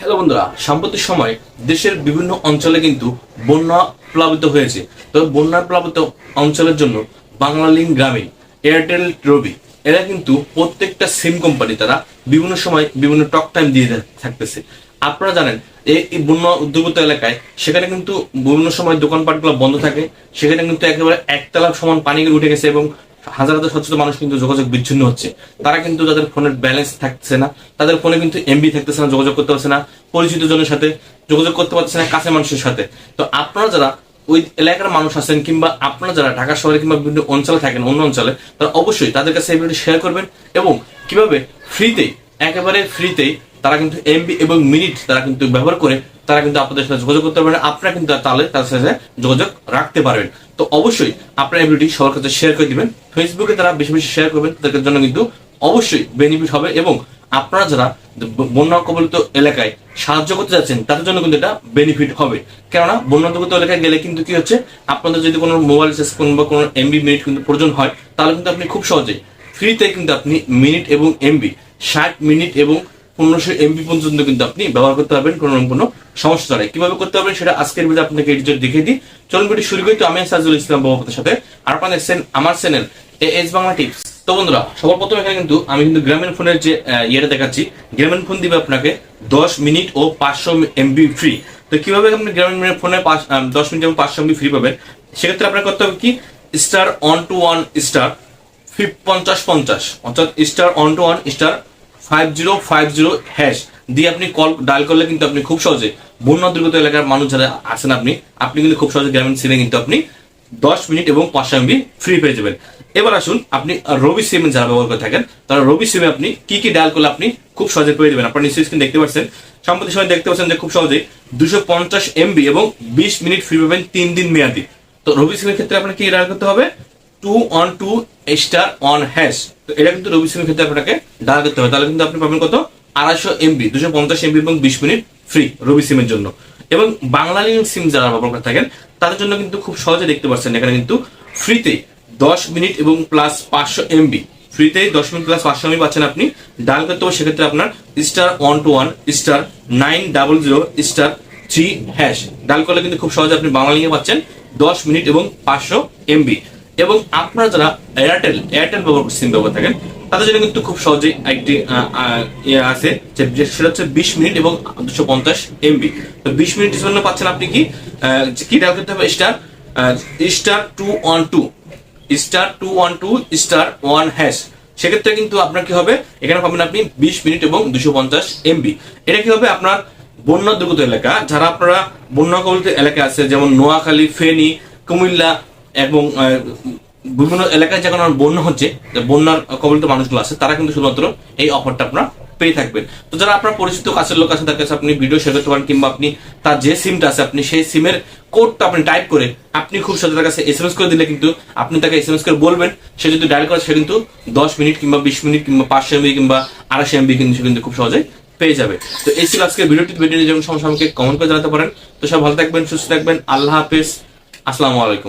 Hello বন্ধুরা, সাম্প্রতিক সময় দেশের বিভিন্ন অঞ্চলে কিন্তু বন্যা প্লাবিত হয়েছে। তবে বন্যা প্লাবিত অঞ্চলের জন্য বাংলালিংক গ্রামীণ এয়ারটেল রবি, এরা কিন্তু প্রত্যেকটা সিম কোম্পানি তারা বিভিন্ন সময় বিভিন্ন টক টাইম দিয়ে থাকতেছে। আপনারা জানেন এই এই বন্যা উদ্যোগত এলাকায় সেখানে কিন্তু বিভিন্ন সময় দোকানপাটগুলো বন্ধ থাকে, সেখানে কিন্তু একেবারে একতলা সমান পানি উঠে গেছে এবং হাজার হাজার শত মানুষ কিন্তু যোগাযোগ বিচ্ছিন্ন হচ্ছে। তারা কিন্তু তাদের ফোনের ব্যালেন্স থাকছে না, তাদের ফোনে কিন্তু এমবি থাকতেছে না, যোগাযোগ করতে পারছে না, পরিচিত জনের সাথে যোগাযোগ করতে পারছে না কাছে মানুষের সাথে। তো আপনারা যারা ওই এলাকার মানুষ আছেন কিংবা আপনারা যারা ঢাকা শহরে কিংবা বিভিন্ন অঞ্চলে থাকেন, অন্য অঞ্চলে, তারা অবশ্যই তাদের কাছে এই শেয়ার করবেন এবং কীভাবে ফ্রিতেই একেবারে ফ্রিতেই তারা কিন্তু এমবি এবং মিনিট তারা কিন্তু ব্যবহার করে তারা কিন্তু আপনাদের সাথে যোগাযোগ করতে পারবেন। আপনারা কিন্তু তাহলে তাদের সাথে যোগাযোগ রাখতে পারবেন। তো অবশ্যই আপনারা এই ভিডিওটি সবার কাছে শেয়ার করে দিবেন। ফেসবুকে তারা বেশি বেশি শেয়ার করবেন, তাদের জন্য কিন্তু অবশ্যই বেনিফিট হবে এবং আপনারা যারা বন্যা কবলিত এলাকায় সাহায্য করতে যাচ্ছেন, তাদের জন্য কিন্তু এটা বেনিফিট হবে। কেননা বন্যা কবলিত এলাকায় গেলে কিন্তু কি হচ্ছে, আপনাদের যদি কোনো মোবাইল রিচার্জ করুন বা কোনো এমবি মিনিট কিন্তু প্রয়োজন হয়, তাহলে কিন্তু আপনি খুব সহজেই ফ্রিতে কিন্তু আপনি মিনিট এবং এমবি ষাট মিনিট এবং পনেরোশো এমবি পর্যন্ত কিন্তু আপনি ব্যবহার করতে পারবেন, কোনো কোনো সমস্যা ছাড়াই কীভাবে করতে পারবেন সেটা আজকের ভিডিও আপনাকে এডিটর দেখিয়ে দিই। চলুন ভিডিও শুরু করি। তো আমি সাজুল ইসলাম বাবাদের সাথে। আর আপনারা দেখছেন আমার চ্যানেল এস বাংলা টিপস তো বন্ধুরা সবার প্রথম এখানে কিন্তু আমি কিন্তু গ্রামীণ ফোনের যে ইয়েটা দেখাচ্ছি। গ্রামীণ ফোন দিবে আপনাকে দশ মিনিট ও পাঁচশো এমবি ফ্রি তো কীভাবে আপনি গ্রামীণ ফোনে দশ মিনিট এবং পাঁচশো এমবি ফ্রি পাবেন? সেক্ষেত্রে আপনার করতে হবে কি? Star one two one star পঞ্চাশ পঞ্চাশ। অর্থাৎ star one two one star five zero five zero hash দিয়ে আপনি কল ডায়াল করলে কিন্তু আপনি খুব সহজে বন্যা দুর্গত এলাকার মানুষ যারা আছেন আপনি আপনি কিন্তু খুব সহজে গ্রামীণ সিমে কিন্তু আপনি দশ মিনিট এবং পাঁচশো এমবি ফ্রি পেয়ে যাবেন। এবার আসুন, আপনি রবি সিম যারা ব্যবহার করে থাকেন, তারা রবি সিমে আপনি কি কি ডায়াল করলে আপনি খুব সহজে পেয়ে যাবেন? আপনার নিশ্চয়ই স্ক্রিন দেখতে পাচ্ছেন। সম্প্রতি সময় দেখতে পাচ্ছেন যে খুব সহজেই দুশো পঞ্চাশ এমবি এবং বিশ মিনিট ফ্রি পাবেন তিন দিন মেয়াদি। তো রবি সিমের ক্ষেত্রে আপনাকে কি ডায়াল করতে হবে? Two one two star one hash তো এটা কিন্তু রবি সিমের ক্ষেত্রে আপনাকে ডায়াল করতে হবে। তাহলে কিন্তু আপনি পাবেন কত? আড়াইশো এমবি দুশো পঞ্চাশ এমবি এবং বিশ মিনিট ফ্রি রবি সিমের জন্য। এবং বাংলা লিঙ্ক সিম যারা ব্যবহার করে থাকেন, তাদের জন্য কিন্তু খুব সহজে দেখতে পাচ্ছেন এখানে কিন্তু ফ্রিতে দশ মিনিট এবং প্লাস পাঁচশো এমবি ফ্রিতে দশ মিনিট প্লাস পাঁচশো এমবি পাচ্ছেন আপনি। ডায়াল করতে হবে, সেক্ষেত্রে আপনার star one two one star nine double zero star three hash dial করলে কিন্তু খুব সহজে আপনি বাংলা লিঙ্কে পাচ্ছেন দশ মিনিট এবং পাঁচশো এমবি এবং আপনারা যারা এয়ারটেল এয়ারটেল ব্যবহার সিম ব্যবহার থাকেন তাদের জন্য কিন্তু খুব সহজেই একটি ইয়ে আছে সেটা হচ্ছে বিশ মিনিট এবং দুশো পঞ্চাশ এমবি। তো বিশ মিনিটের জন্য পাচ্ছেন আপনি কি কি ডায়াল করতে হবে, star star two one two, star two one two, star one hash. সেক্ষেত্রে কিন্তু আপনার কি হবে, এখানে পাবেন আপনি বিশ মিনিট এবং দুশো পঞ্চাশ এমবি। এটা কি হবে, আপনার বন্যা দুর্গত এলাকা, যারা আপনারা বন্যা কবলিত এলাকা আছে, যেমন নোয়াখালী, ফেনী, কুমিল্লা এবং বিভিন্ন এলাকায় যখন বন্যা হচ্ছে বন্যার কবলিত মানুষগুলো আছে, তারা কিন্তু শুধুমাত্র এই অফারটা আপনার পেয়ে থাকবেন। তো যারা আপনার পরিচিত কাছের লোক আছে তার কাছে আপনি ভিডিও শেয়ার করতে পারেন, কিংবা আপনি তার যে সিমটা আছে, আপনি সেই সিমের কোডটা আপনি টাইপ করে আপনি খুব সহজে তার কাছে এসএমএস করে দিলে কিন্তু আপনি তাকে এসএমএস করে বলবেন। সে যদি ডায়াল করে, সে কিন্তু দশ মিনিট কিংবা বিশ মিনিট কিংবা পাঁচশো এমবি কিংবা আড়াইশো এমবি কিন্তু সে কিন্তু খুব সহজেই পেয়ে যাবে। তো এই ছিল আজকের ভিডিওটি। ভিডিও যেমন সমস্যা আমাকে কমেন্ট করে জানাতে পারেন। তো সব ভালো থাকবেন, সুস্থ থাকবেন। আল্লাহ হাফেজ। আসসালামু আলাইকুম।